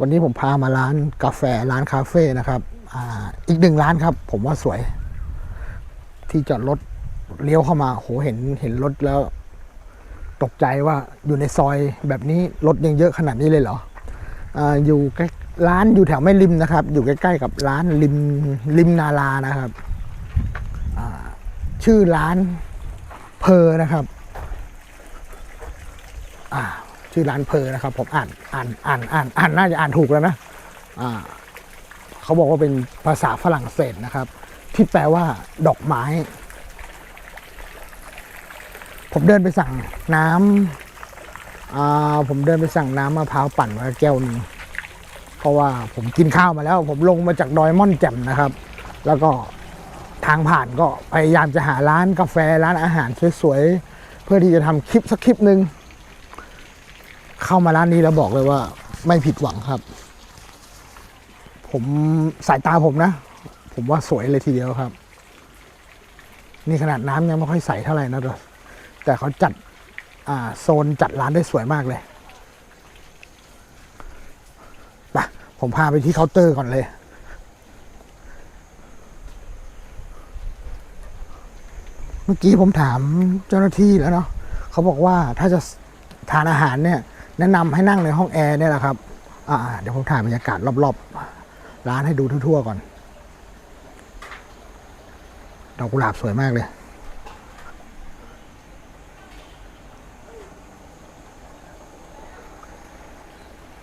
วันนี้ผมพามาร้านกาแฟร้านคาเฟ่นะครับออีกหนึ่งร้านครับ ผมว่าสวย ที่จอดรถเลี้ยวเข้ามาโหเห็นเห็นรถแล้ว ตกใจว่าอยู่ในซอยแบบนี้รถยังเยอะขนาดนี้เลยเหรอออยู่ใกล้ร้านอยู่แถวไม่ริมนะครับ อยู่ใกล้ๆกับร้านริมริมนาลานะครับชื่อร้านเพอนะครับ อ่า ชื่อร้านเพอนะครับ ผมอ่านอ่านอ่านอ่านอ่านน่าจะอ่านถูกแล้วนะอ่าเขาบอกว่าเป็นภาษาฝรั่งเศสนะครับ ที่แปลว่า ดอกไม้ ผมเดินไปสั่งน้ำอ่าผมเดินไปสั่งน้ำมะพร้าวปั่นมาแก้วหนึงเพราะว่าผมกินข้าวมาแล้ว ผมลงมาจากดอยม่อนแจ่มนะครับ แล้วก็ทางผ่านก็พยายามจะหาร้านกาแฟร้านอาหารสวยๆเพื่อที่จะทำคลิปสักคลิปหนึ่ง เข้ามาร้านนี้แล้วบอกเลยว่าไม่ผิดหวังครับ ผมสายตาผมนะ ผมว่าสวยเลยทีเดียวครับ นี่ขนาดน้ำยังไม่ค่อยใสเท่าไหร่นะแต่เขาจัดโซนจัดร้านได้สวยมากเลยไปผมพาไปที่เคาน์เตอร์ก่อนเลย เมื่อกี้ผมถามเจ้าหน้าที่แล้วเนาะเขาบอกว่าถ้าจะทานอาหารเนี่ย แนะนำให้นั่งในห้องแอร์เนี่ยแหละครับอ่าเดี๋ยวผมถ่ายบรรยากาศรอบๆ ร้านให้ดูทั่วๆก่อนดอกกุหลาบสวยมากเลย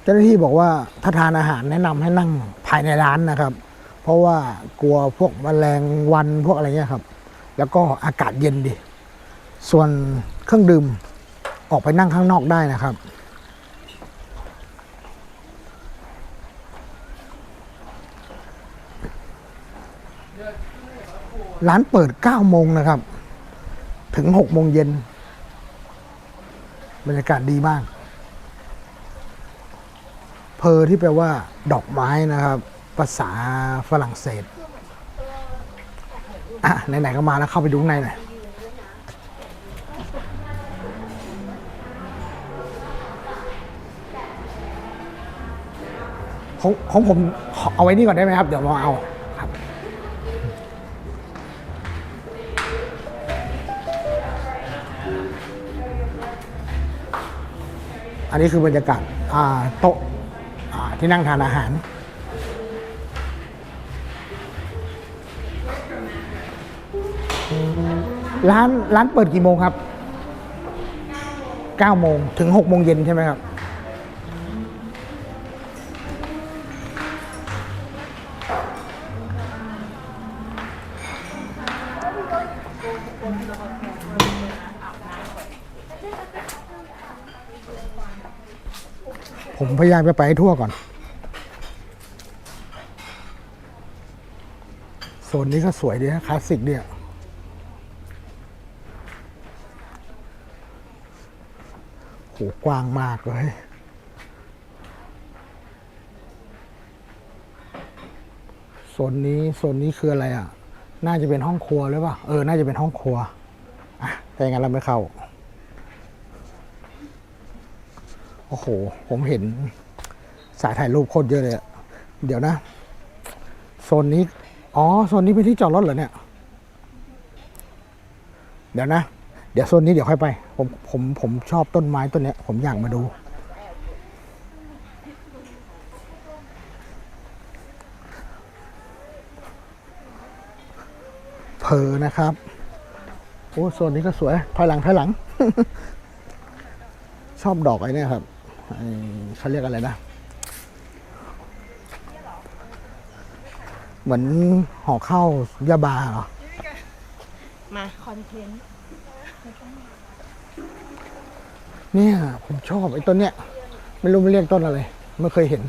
เจ้าหน้าที่บอกว่าถ้าทานอาหารแนะนำให้นั่งภายในร้านนะครับ เพราะว่ากลัวพวกแมลงวันพวกอะไรเงี้ยครับ แล้วก็อากาศเย็นดี ส่วนเครื่องดื่มออกไปนั่งข้างนอกได้นะครับ ร้านเปิด9โมงนะครับ ถึง6โมงเย็น บรรยากาศดีมาก เพอที่แปลว่า ดอกไม้นะครับ ภาษาฝรั่งเศส อะ ไหน ๆ ก็มาแล้วเข้าไปดูข้างในหน่อยของของผมเอาไว้นี่ก่อนได้ไหมครับ เดี๋ยวมาเอา อันนี้คือบรรยากาศโต๊ะที่นั่งทานอาหาร ร้านร้านเปิดกี่โมงครับ 9 โมงถึง 6 โมงเย็นใช่ไหมครับ ผมพยายามจะไปให้ทั่วก่อน โซนนี้ก็สวยดีนะคลาสสิกดีอะโหกว้างมากเลยโซนนี้โซนนี้คืออะไรอะ น่าจะเป็นห้องครัวหรือเปล่า เออ น่าจะเป็นห้องครัว อะแต่อย่างนั้นเราไม่เข้า โอ้โห ผมเห็นสายถ่ายรูปโคตรเยอะเลยอะเดี๋ยวนะ โซนนี้ อ๋อ โซนนี้เป็นที่จอดรถเหรอเนี่ย เดี๋ยวนะ เดี๋ยวโซนนี้เดี๋ยวค่อยไป ผม ผม ผมชอบต้นไม้ต้นเนี้ย ผมอยากมาดู เพอนะครับ โอ้ โซนนี้ก็สวย ถอยหลัง ถอยหลัง ชอบดอกไอ้นี่ครับ เขาเรียกอะไรนะ เหมือนห่อข้าวยาบาเหรอ มาคอนเทนต์เนี่ยผมชอบไอ้ต้นเนี้ย ไม่รู้มันเรียกต้นอะไร ไม่เคยเห็น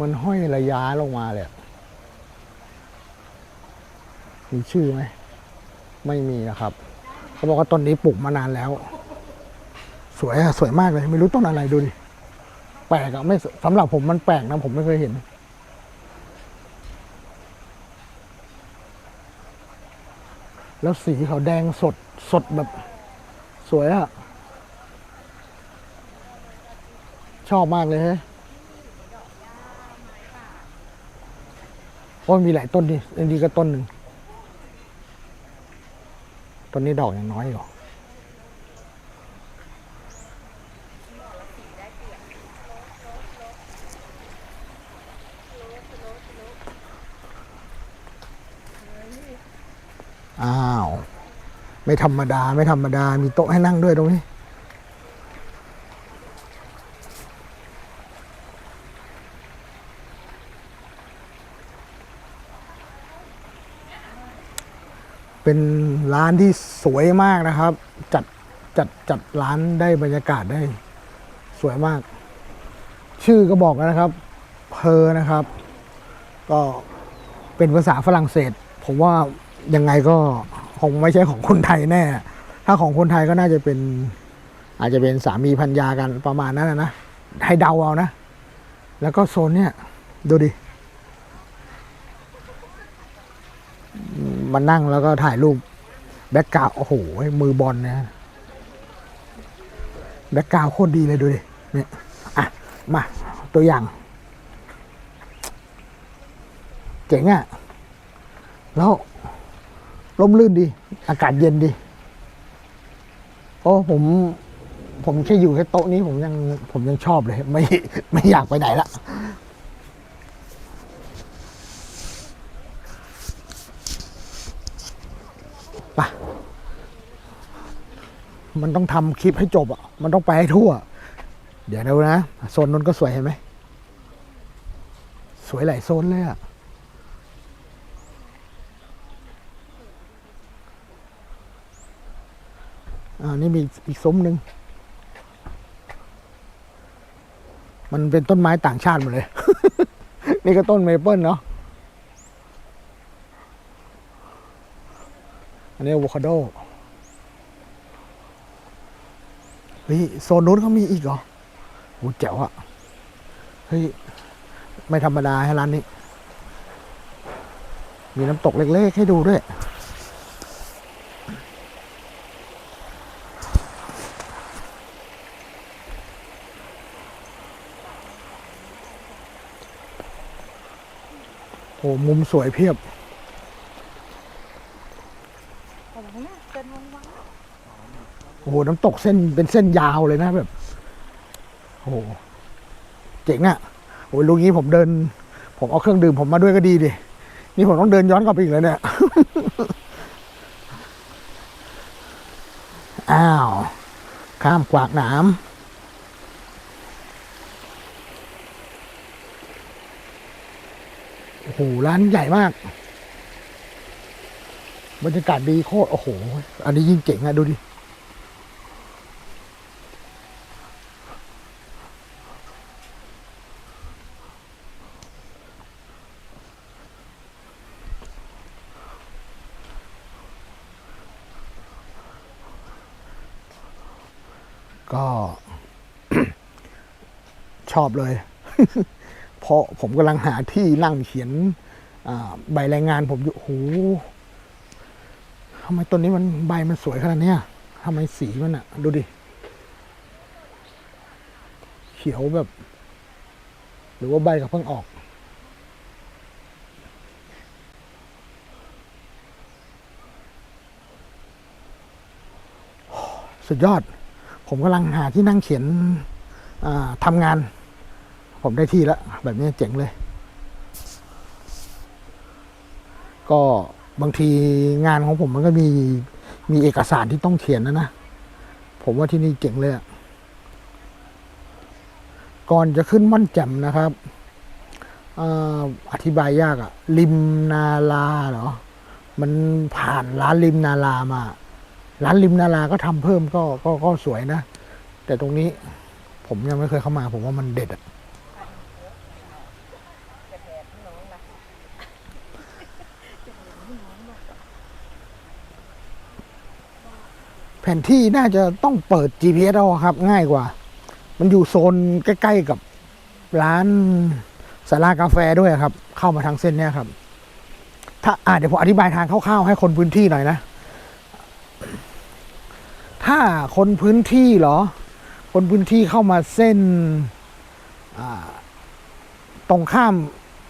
มันห้อยระยะลงมาเลยอะมีชื่อไหม ไม่มีนะครับ เขาบอกว่าต้นนี้ปลูกมานานแล้ว สวยอะสวยมากเลย ไม่รู้ต้นอะไรดูดิแปลกอะไม่สำหรับผมมันแปลกนะผมไม่เคยเห็น แล้วสีเขาแดงสดสดแบบ สวยอะชอบมากเลยฮ้ยโอ้มีหลายต้นดิอันนี้ก็ต้นหนึ่งต้นนี้ดอกยังน้อยอยู่ ไม่ธรรมดา ไม่ธรรมดา มีโต๊ะให้นั่งด้วยตรงนี้ เป็นร้านที่สวยมากนะครับ จัดจัดจัดร้านได้บรรยากาศได้สวยมาก ชื่อก็บอกแล้วนะครับ เพอนะครับ ก็เป็นภาษาฝรั่งเศส ผมว่ายังไงก็ คงไม่ใช่ของคนไทยแน่ ถ้าของคนไทยก็น่าจะเป็น อาจจะเป็นสามีพันยากันประมาณนั้นนะให้เดาเอานะ แล้วก็โซนเนี่ย ดูดิ มานั่งแล้วก็ถ่ายรูป แบ็กกราวโอ้โห มือบอลนะ แบ็กกราวโคตรดีเลยดูดิ เนี่ยอะ มา ตัวอย่าง เจ๋งอะ่ะ แล้ว ร่มรื่นดี อากาศเย็นดีโอ้ผม ผมแค่อยู่แค่โต๊ะนี้ผมยังผมยังชอบเลย ไม่ไม่อยากไปไหนละไปมันต้องทำคลิปให้จบอะ มันต้องไปให้ทั่ว เดี๋ยวดูนะโซนนู้นก็สวยเห็นไหม สวยหลายโซนเลยอะ อ่านี่มีอีกซุ้มหนึ่งมันเป็นต้นไม้ต่างชาติหมดเลย นี่ก็ต้นเมเปิลเนาะ อันนี้อะโวคาโด เฮ้ย โซนนู้นเขามีอีกเหรอโหแจ๋วอะเฮ้ย ไม่ธรรมดาให้ร้านนี้ มีน้ำตกเล็ก ๆ ให้ดูด้วย โอ้มุมสวยเพียบโอ้โหน้ำตกเส้นเป็นเส้นยาวเลยนะแบบโอ้โหเจ๋งอะ่ะโอ้ยลูกนี้ผมเดิน ผมเอาเครื่องดื่มผมมาด้วยก็ดีดินี่ผมต้องเดินย้อนกลับไปอีกแล้วเนี่ย อ้าว ข้ามกวากหนาม โอ้โหร้านใหญ่มาก บรรยากาศดีโคตร โอ้โห อันนี้ยิ่งเจ๋งอะดูดิ ก็ ชอบเลย ราะผมกำลังหาที่นั่งเขียนใบรายงานผมอยู่โอ้โหทำไมต้นนี้มันใบมันสวยขนาดนี้ทำไมสีมันอะดูดิ เขียวแบบ หรือว่าใบกับเพิ่งออก สุดยอด ผมกำลังหาที่นั่งเขียนทำงาน ผมได้ที่แล้วแบบนี้เจ๋งเลย ก็บางทีงานของผมมันก็มีมีเอกสารที่ต้องเขียนนะนะ ผมว่าที่นี่เจ๋งเลยอะก่อนจะขึ้นม่อนแจ่มนะครับอ่าอธิบายยากอะริมนาลาเหรอ มันผ่านร้านริมนาลามา ร้านริมนาลาก็ทำเพิ่มก็ก็ก็สวยนะ แต่ตรงนี้ผมยังไม่เคยเข้ามา ผมว่ามันเด็ดอะ แผนที่น่าจะต้องเปิด GPS เอาครับ ง่ายกว่า มันอยู่โซนใกล้ ๆ กับร้านสารากาแฟด้วยครับ เข้ามาทางเส้นเนี้ยครับ ถ้าอ่าเดี๋ยวผมอธิบายทางคร่าวๆให้คนพื้นที่หน่อยนะ ถ้าคนพื้นที่เหรอ คนพื้นที่เข้ามาเส้นตรงข้าม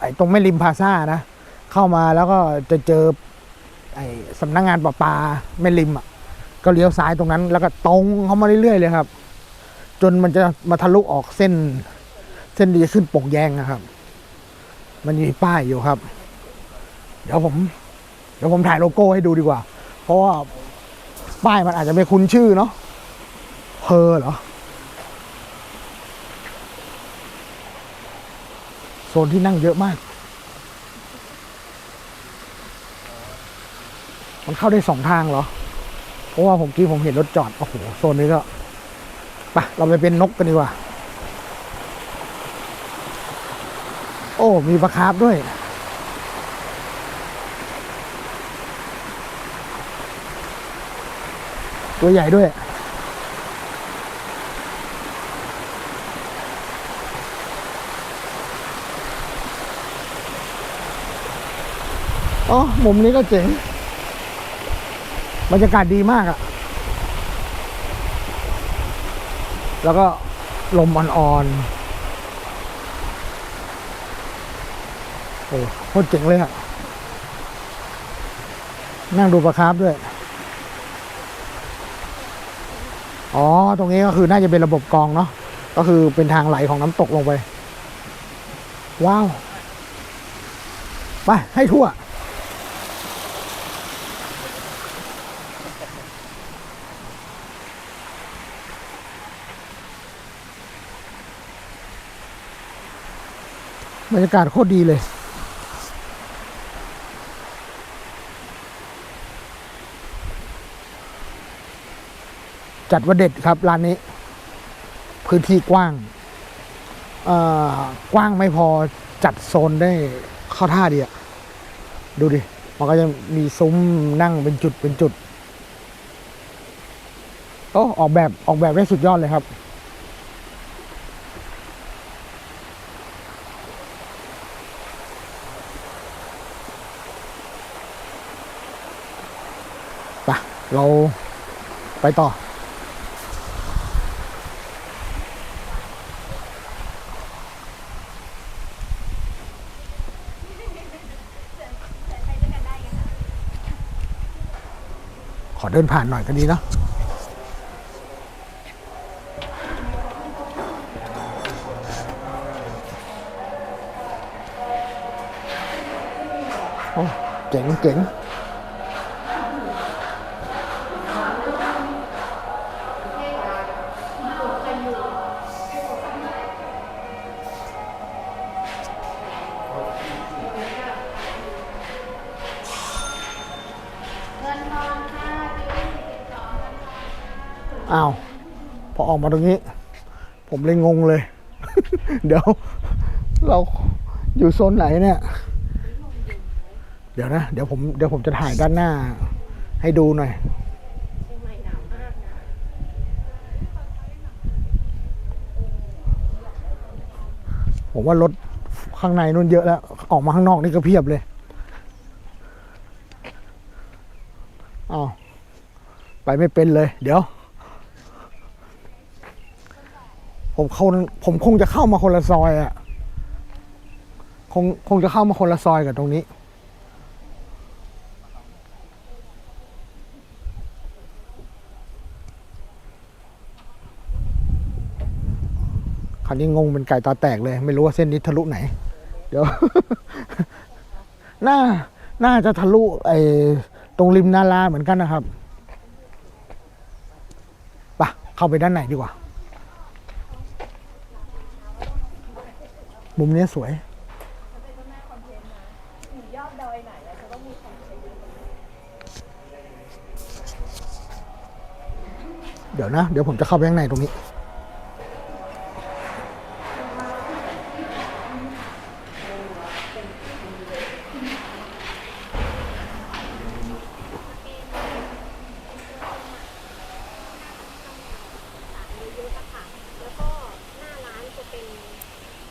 ไอ้ตรงแม่ริมพาซ่านะ เข้ามาแล้วก็จะเจอ ไอ้สำนักงานประปาแม่ริมอะ ก็เลี้ยวซ้ายตรงนั้น แล้วก็ตรงเข้ามาเรื่อยๆเลยครับ จนมันจะมาทะลุออกเส้น เส้นดีขึ้นปกแยงนะครับ มันมีป้ายอยู่ครับ เดี๋ยวผมเดี๋ยวผมถ่ายโลโก้ให้ดูดีกว่า เพราะว่าป้ายมันอาจจะไม่คุ้นชื่อเนาะเพอเหรอโซนที่นั่งเยอะมาก มันเข้าได้สองทางเหรอ ราะว่าผมกี้ผมเห็นรถจอด โอ้โห โซนนี้ก็ไปเราไปเป็นนกกันดีกว่า โอ้ มีปลาคาร์ฟด้วย ตัวใหญ่ด้วยอ๋อมุมนี้ก็เจ๋ง บรรยากาศดีมากอะแล้วก็ลมอ่อนๆ โอ้โคตรเจ๋งเลยอะนั่งดูปลาคาร์ฟด้วย อ๋อ ตรงนี้ก็คือน่าจะเป็นระบบกรองเนาะ ก็คือเป็นทางไหลของน้ำตกลงไป ว้าว ไป ให้ทั่ว รรยากาศโคตรดีเลย จัดว่าเด็ดครับร้านนี้ พื้นที่กว้างกว้างไม่พอจัดโซนได้เข้าท่าดีอะดูดิ มันก็จะมีซุ้มนั่งเป็นจุดเป็นจุด โอ้ออกแบบออกแบบได้สุดยอดเลยครับ ไป เราไปต่อ ขอเดินผ่านหน่อยก็ดีเนอะโอ้เจ๋งเจ๋ง อ้าว พอออกมาตรงนี้ ผมเลยงงเลย เดี๋ยว เราอยู่โซนไหนเนี่ย เดี๋ยวนะ เดี๋ยวผมเดี๋ยวผมจะถ่ายด้านหน้า ให้ดูหน่อย ผมว่ารถข้างในนู่นเยอะแล้ว ออกมาข้างนอกนี่ก็เพียบเลยอ้าวไปไม่เป็นเลย เดี๋ยว ผมคงผมคงจะเข้ามาคนละซอยอะ่ะคงคงจะเข้ามาคนละซอยกับตรงนี้คันนี้งงเป็นไก่ตาแตกเลย ไม่รู้ว่าเส้นนี้ทะลุไหน เดี๋ยว น่า น่าจะทะลุไอ้ตรงริมนาลาเหมือนกันนะครับไปะเข้าไปด้านในดีกว่า มุมนี้สวยเดี๋ยวนะ เดี๋ยวผมจะเข้าไปข้างในตรงนี้ แล้วก็หน้าร้านจะเป็น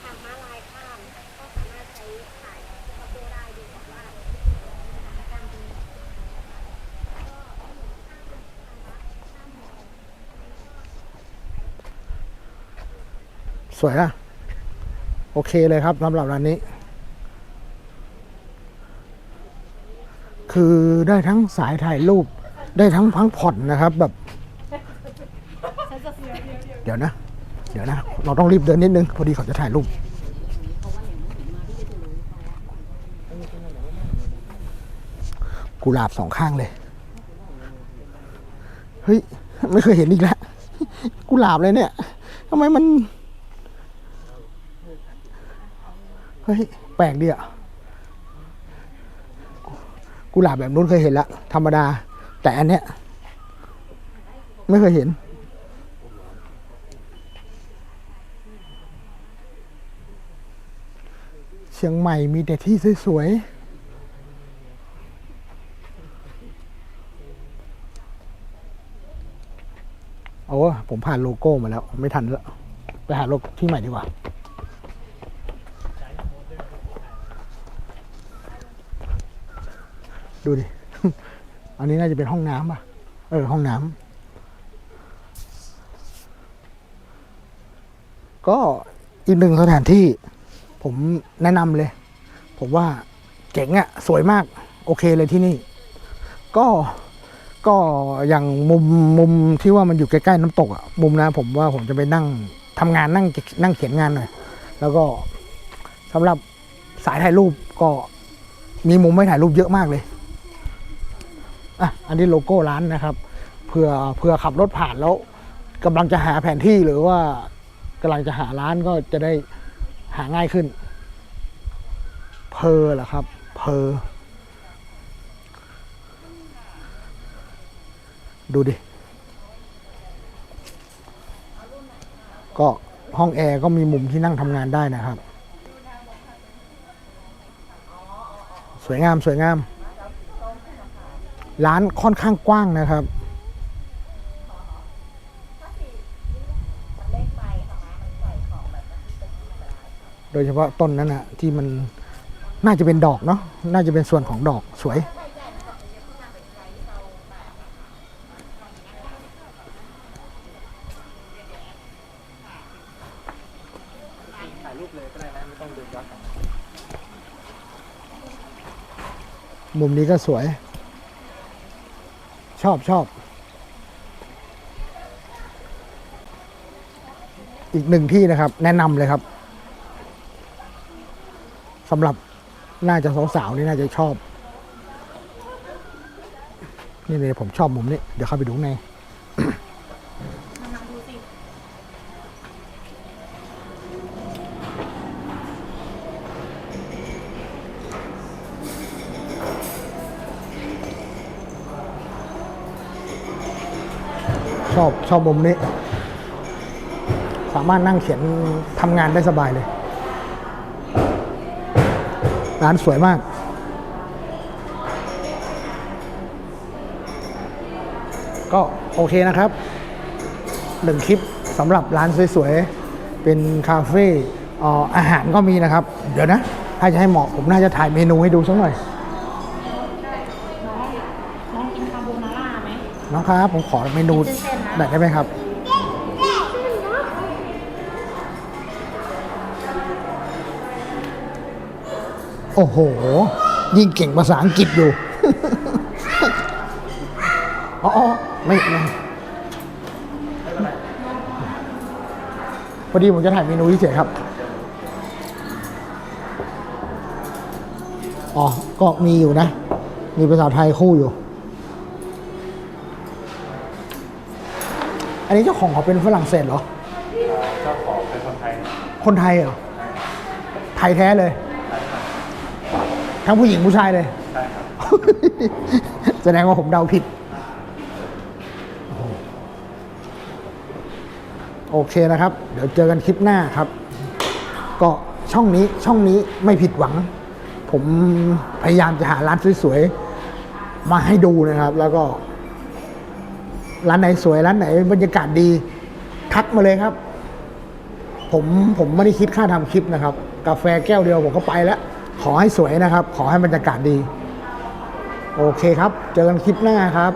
ทางม้าลายข้าม ก็สามารถใช้ถ่ายคาโปได้ดูก่อนว่าสถานการณ์เป็นยังไง สวยอะโอเคเลยครับสำหรับร้านนี้ คือได้ทั้งสายถ่ายรูป ได้ทั้งพักผ่อนนะครับแบบ เดี๋ยวนะ เดี๋ยวนะ เราต้องรีบเดินนิดนึง พอดีเขาจะถ่ายรูปกุหลาบสองข้างเลย เฮ้ย ไม่เคยเห็นอีกแล้ว กุหลาบเลยเนี่ยทำไมมัน เฮ้ย แปลกดีอะ กุหลาบแบบนู้นเคยเห็นแล้วธรรมดา แต่อันเนี้ย ไม่เคยเห็น เชียงใหม่มีแต่ที่สวยๆโอ้ผมผ่านโลโก้มาแล้ว ไม่ทันแล้ว ไปหาโลโก้ที่ใหม่ดีกว่า ดูดิ อันนี้น่าจะเป็นห้องน้ำป่ะ เออ ห้องน้ำ ก็อีกหนึ่งสถานที่ ผมแนะนำเลย ผมว่าเจ๋งอะ่ะ สวยมาก โอเคเลยที่นี่ ก็ก็อย่างมุมมุมที่ว่ามันอยู่ใกล้ๆน้ำตกอะมุมนะผมว่าผมจะไปนั่งทำงานนั่งนั่งเขียนงานหน่อยแล้วก็สำหรับสายถ่ายรูปก็มีมุมไม่ถ่ายรูปเยอะมากเลย อะอันนี้โลโก้ร้านนะครับเพื่อเพื่อขับรถผ่านแล้วกำลังจะหาแผนที่หรือว่ากำลังจะหาร้านก็จะได้หาง่ายขึ้น เพอเหรอครับ เพอ ดูดิ ก็ห้องแอร์ก็มีมุมที่นั่งทำงานได้นะครับ สวยงามสวยงาม ร้านค่อนข้างกว้างนะครับ โดยเฉพาะต้นนั้นนะที่มันน่าจะเป็นดอกเนาะน่าจะเป็นส่วนของดอกสวย มุมนี้ก็สวยช อบชอบ อีกหนึ่งที่นะครับ แนะนำเลยครับสำหรับน่าจะสาวๆนี่น่าจะชอบ นี่เลยผมชอบมุมนี้ เดี๋ยวเข้าไปดูใน ชอบชอบมุมนี้ สามารถนั่งเขียนทำงานได้สบายเลย ร้านสวยมากก็โอเคนะครับหนึ่งคลิปสำหรับร้านสวยๆ เป็นคาเฟ่เอ่ออาหารก็มีนะครับ เดี๋ยวนะ ถ้าจะให้เหมาะผมน่าจะถ่ายเมนูให้ดูสักหน่อย น้องกินคาโบนาร่าไหมน้องครับ ผมขอเมนู หน่อยได้ไหมครับ โอ้โห ยิ่งเก่งภาษาอังกฤษอยู่ อ๋อ ไม่ไม่พอดีผมจะถ่ายเมนูเฉยครับ อ๋อ ก็มีอยู่นะ มีภาษาไทยคู่อยู่ อันนี้เจ้าของเขาเป็นฝรั่งเศสเหรอ เจ้าของเป็นคนไทยคนไทยเหรอ ไทยแท้เลยทั้งผู้หญิงผู้ชายเลย ใช่ครับแสดงว่าผมเดาผิด โอเคนะครับ เดี๋ยวเจอกันคลิปหน้าครับ ก็ช่องนี้ช่องนี้ไม่ผิดหวัง ผมพยายามจะหาร้านสวยๆ มาให้ดูนะครับ แล้วก็ ร้านไหนสวยร้านไหนบรรยากาศดี ทักมาเลยครับ ผมผมไม่ได้คิดค่าทำคลิปนะครับ กาแฟแก้วเดียวผมก็ไปแล้ว ขอให้สวยนะครับ ขอให้บรรยากาศดี โอเคครับ เจอกันคลิปหน้าครับ